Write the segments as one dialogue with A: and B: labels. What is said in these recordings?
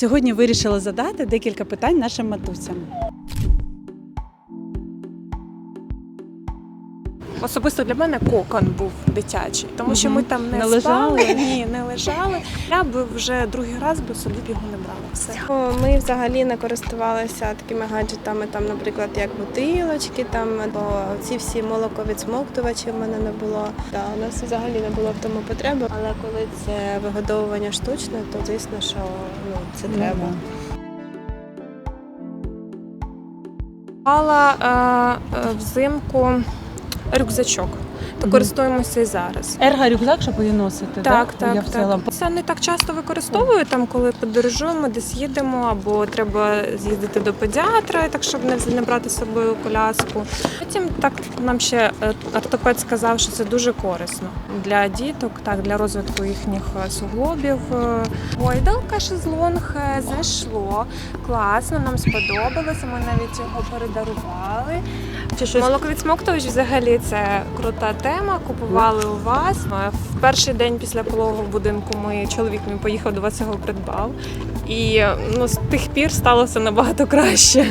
A: Сьогодні вирішила задати декілька питань нашим матусям.
B: Особисто для мене кокон був дитячий, тому що ми там не,
A: Не лежали?
B: спали, ні, не лежали. Я би вже другий раз би собі б його не брала. Все.
C: Ми взагалі не користувалися такими гаджетами, там, наприклад, як бутилочки, там або ці всі молоковідсмоктувачі в мене не було. Да, у нас взагалі не було в тому потреби. Але коли це вигодовування штучне, то звісно, що ну, це треба.
B: Мала е, е, взимку рюкзачок. То користуємося і зараз.
A: Ерга рюкзак, щоб її носити.
B: Так,
A: Я
B: так,
A: цілому.
B: так. Це не так часто використовую, там, коли подорожуємо, десь їдемо, або треба з'їздити до педіатра, так щоб не, не брати з собою коляску. Потім так нам ще е, ортопед сказав, що це дуже корисно для діток, так, для розвитку їхніх е, суглобів. Е, Гойдалка, шезлонг зайшло. Класно, нам сподобалося. Ми навіть його передарували.
A: Чи щось
B: Молоковідсмоктувач взагалі це крута тема. Купували у вас. Е, В перший день після пологового будинку ми чоловік мій поїхав до вас його придбав. І ну, з тих пір стало все набагато краще.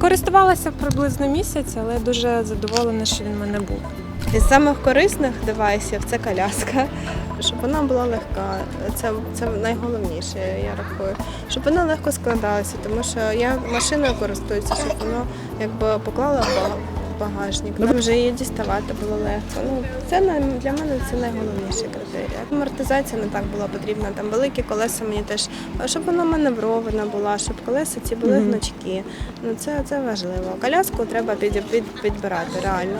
B: Користувалася приблизно місяць, але дуже задоволена, що він в мене був.
C: Із самих корисних девайсів це коляска, щоб вона була легка. Це, це найголовніше, я рахую. Щоб вона легко складалася, тому що я машиною користуюся, щоб воно якби поклала в багажник. Там вже її діставати було легко. Ну це для мене це найголовніший критерій. Амортизація не так була потрібна. Там великі колеса мені теж, щоб вона маневрована була, щоб колеса ці були гнучки. Ну це, це важливо. Коляску треба під, під, підбирати реально.